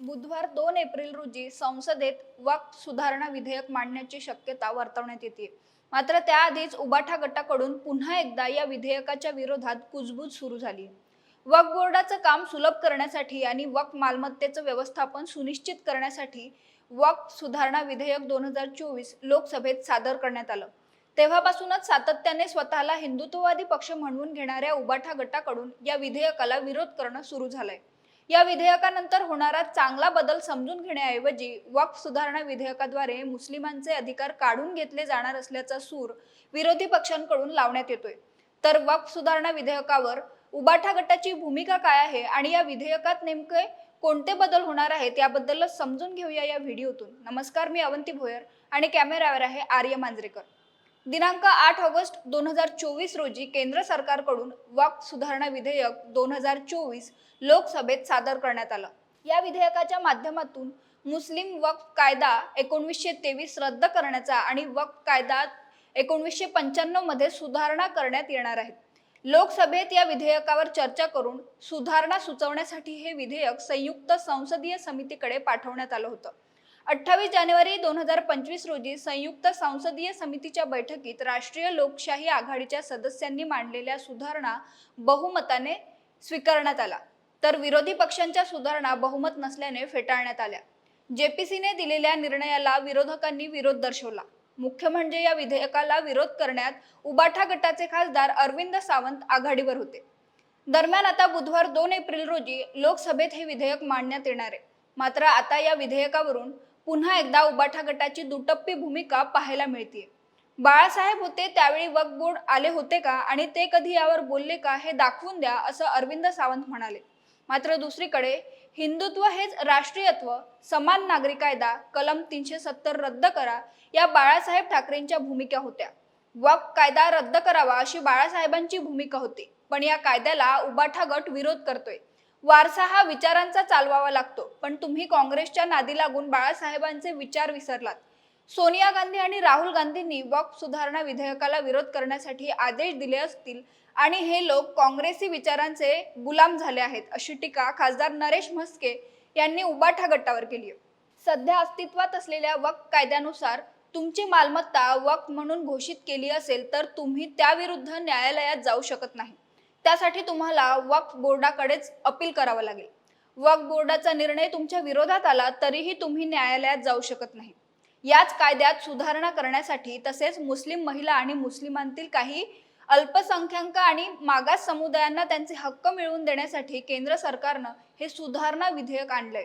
बुधवार दोन एप्रिल रोजी संसदेत वक्फ सुधारणा विधेयक मांडण्याची शक्यता वर्तवण्यात येते. मात्र त्याआधीच उबाठा गटाकडून पुन्हा एकदा या विधेयकाच्या विरोधात कुजबूज सुरू झाली. वक्फ बोर्डाचं काम सुलभ करण्यासाठी आणि वक्फ मालमत्तेचं व्यवस्थापन सुनिश्चित करण्यासाठी वक्फ सुधारणा विधेयक दोन हजार चोवीस लोकसभेत सादर करण्यात आलं. तेव्हापासूनच सातत्याने स्वतःला हिंदुत्ववादी पक्ष म्हणवून घेणाऱ्या उबाठा गटाकडून या विधेयकाला विरोध करणं सुरू झालंय. या विधेयकानंतर होणारा चांगला बदल समजून घेण्याऐवजी वक्फ सुधारणा विधेयकाद्वारे मुस्लिमांचे अधिकार काढून घेतले जाणार असल्याचा सूर विरोधी पक्षांकडून लावण्यात येतोय. तर वक्फ सुधारणा विधेयकावर उबाठा गटाची भूमिका काय आहे आणि या विधेयकात नेमके कोणते बदल होणार आहेत याबद्दलच समजून घेऊया या व्हिडिओतून. नमस्कार मी अवंती भोयर आणि कॅमेऱ्यावर आहे आर्य मांजरेकर. दिनांक आठ ऑगस्ट दोन हजार चोवीस रोजी केंद्र सरकारकडून वक्फ सुधारणा विधेयक दोन हजार चोवीस लोकसभेत सादर करण्यात आलं. या विधेयकाच्या माध्यमातून मुस्लिम वक्फ कायदा एकोणवीसशे तेवीस रद्द करण्याचा आणि वक्फ कायदा एकोणवीसशे पंच्याण्णवमध्ये सुधारणा करण्यात येणार आहेत लोकसभेत या विधेयकावर चर्चा करून सुधारणा सुचवण्यासाठी हे विधेयक संयुक्त संसदीय समितीकडे पाठवण्यात आलं होतं. अठ्ठावीस जानेवारी दोन हजार पंचवीस रोजी संयुक्त संसदीय समितीच्या बैठकीत राष्ट्रीय लोकशाही आघाडीच्या सदस्यांनी मांडलेल्या सुधारणा बहुमताने स्वीकारण्यात आला तर विरोधी पक्षांच्या सुधारणा बहुमत नसल्याने फेटाळण्यात आल्या. जेपीसीने दिलेल्या निर्णयाला विरोधकांनी विरोध दर्शवला. मुख्य म्हणजे या विधेयकाला विरोध करण्यात उबाठा गटाचे खासदार अरविंद सावंत आघाडीवर होते. दरम्यान आता बुधवार दोन एप्रिल रोजी लोकसभेत हे विधेयक मांडण्यात येणार आहे. मात्र आता या विधेयकावरून पुन्हा एकदा उबाठा गटाची दुटप्पी भूमिका पाहायला मिळते बाळासाहेब होते त्यावेळी वक्फ बोर्ड आले होते का आणि ते कधी यावर बोलले का हे दाखवून द्या असं अरविंद सावंत म्हणाले. मात्र दुसरीकडे हिंदुत्व हेच राष्ट्रीयत्व समान नागरी कायदा कलम तीनशे सत्तर रद्द करा या बाळासाहेब ठाकरेंच्या भूमिका होत्या. वक्फ कायदा रद्द करावा अशी बाळासाहेबांची भूमिका होती पण या कायद्याला उबाठा गट विरोध करतोय. वारसा हा विचारांचा चालवावा लागतो. पण तुम्ही काँग्रेसच्या नादी लागून बाळासाहेबांचे विचार विसरलात. सोनिया गांधी आणि राहुल गांधींनी वक्फ सुधारणा विधेयकाला विरोध करण्यासाठी आदेश दिले असतील आणि हे लोक काँग्रेसी विचारांचे गुलाम झाले आहेत अशी टीका खासदार नरेश म्हस्के यांनी उबाठा गटावर केली सध्या अस्तित्वात असलेल्या वक्फ कायद्यानुसार तुमची मालमत्ता वक्फ म्हणून घोषित केली असेल तर तुम्ही त्याविरुद्ध न्यायालयात जाऊ शकत नाही. त्यासाठी तुम्हाला वक्फ बोर्डाकडेच अपील करावं लागेल. वक्फ बोर्डाचा निर्णय तुमच्या विरोधात आला तरीही तुम्ही न्यायालयात जाऊ शकत नाही. याच कायद्यात सुधारणा करण्यासाठी तसेच मुस्लिम महिला आणि मुस्लिमांतील काही अल्पसंख्याक आणि मागास समुदायांना त्यांचे हक्क मिळवून देण्यासाठी केंद्र सरकारनं हे सुधारणा विधेयक आणलंय.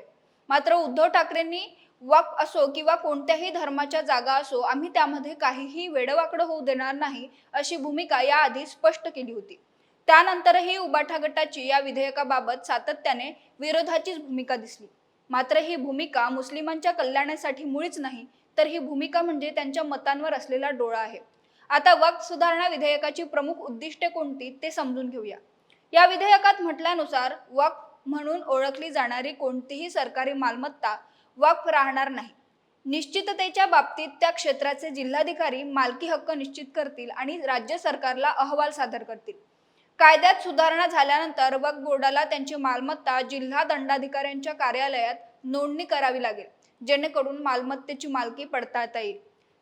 मात्र उद्धव ठाकरेंनी वक्फ असो किंवा कोणत्याही धर्माच्या जागा असो आम्ही त्यामध्ये काहीही वेडवाकडं होऊ देणार नाही अशी भूमिका याआधी स्पष्ट केली होती. त्यानंतरही उबाठा गटाची या विधेयकाबाबत सातत्याने विरोधाचीच भूमिका दिसली. मात्र ही भूमिका मुस्लिमांच्या कल्याणासाठी मुळीच नाही तर ही भूमिका म्हणजे त्यांच्या मतांवर असलेला डोळा आहे. आता वक्त सुधारणा विधेयकाची प्रमुख उद्दिष्टे कोणती ते समजून घेऊया. या विधेयकात म्हटल्यानुसार वक्फ म्हणून ओळखली जाणारी कोणतीही सरकारी मालमत्ता वक्फ राहणार नाही. निश्चिततेच्या बाबतीत त्या क्षेत्राचे जिल्हाधिकारी मालकी हक्क निश्चित करतील आणि राज्य सरकारला अहवाल सादर करतील. कायद्यात सुधारणा झाल्यानंतर वक्फ बोर्डाला त्यांची मालमत्ता जिल्हा दंडाधिकाऱ्यांच्या कार्यालयात नोंदणी करावी लागेल जेणेकरून मालमत्तेची मालकी पडताळता येईल.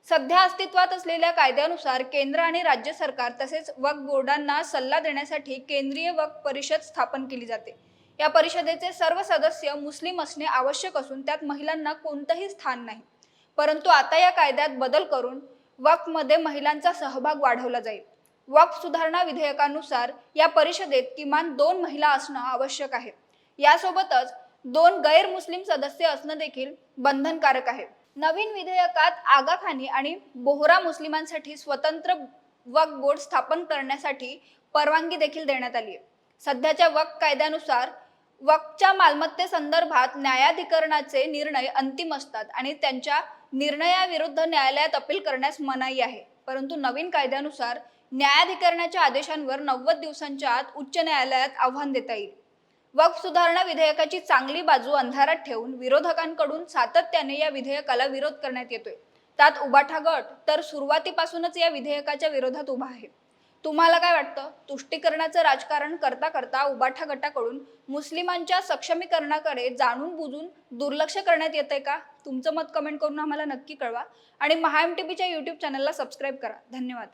सध्या अस्तित्वात असलेल्या कायद्यानुसार केंद्र आणि राज्य सरकार तसेच वक्फ बोर्डांना सल्ला देण्यासाठी केंद्रीय वक्फ परिषद स्थापन केली जाते. या परिषदेचे सर्व सदस्य मुस्लिम असणे आवश्यक असून त्यात महिलांना कोणतंही स्थान नाही. परंतु आता या कायद्यात बदल करून वक्फमध्ये महिलांचा सहभाग वाढवला जाईल. वक्फ सुधारणा विधेयकानुसार या परिषदेत किमान दोन महिला असणं आवश्यक आहे. यासोबतच दोन गैर मुस्लिम सदस्य असणं देखील बंधनकारक आहे. नवीन विधेयकात आगाखानी आणि बोहरा मुस्लिमांसाठी स्वतंत्र वक्फ बोर्ड स्थापन करण्यासाठी परवानगी देखील देण्यात आली आहे सध्याच्या वक्फ कायद्यानुसार वक्फच्या मालमत्तेसंदर्भात न्यायाधिकरणाचे निर्णय अंतिम असतात आणि त्यांच्या निर्णयाविरुद्ध न्यायालयात अपील करण्यास मनाई आहे. परंतु नवीन कायद्यानुसार न्यायाधिकरणाच्या आदेशांवर नव्वद दिवसांच्या आत उच्च न्यायालयात आव्हान देता येईल. वक्फ सुधारणा विधेयकाची चांगली बाजू अंधारात ठेवून विरोधकांकडून सातत्याने या विधेयकाला विरोध करण्यात येतोय. त्यात उबाठा गट तर सुरुवातीपासूनच या विधेयकाच्या विरोधात उभा आहे. तुम्हाला काय वाटतं? तुष्टीकरणाचं राजकारण करता करता उबाठा गटाकडून मुस्लिमांच्या सक्षमीकरणाकडे जाणून बुजून दुर्लक्ष करण्यात येतंय का? तुमचं मत कमेंट करून आम्हाला नक्की कळवा. आणि महाएम टी टी यूट्यूब चॅनलला सबस्क्राईब करा. धन्यवाद.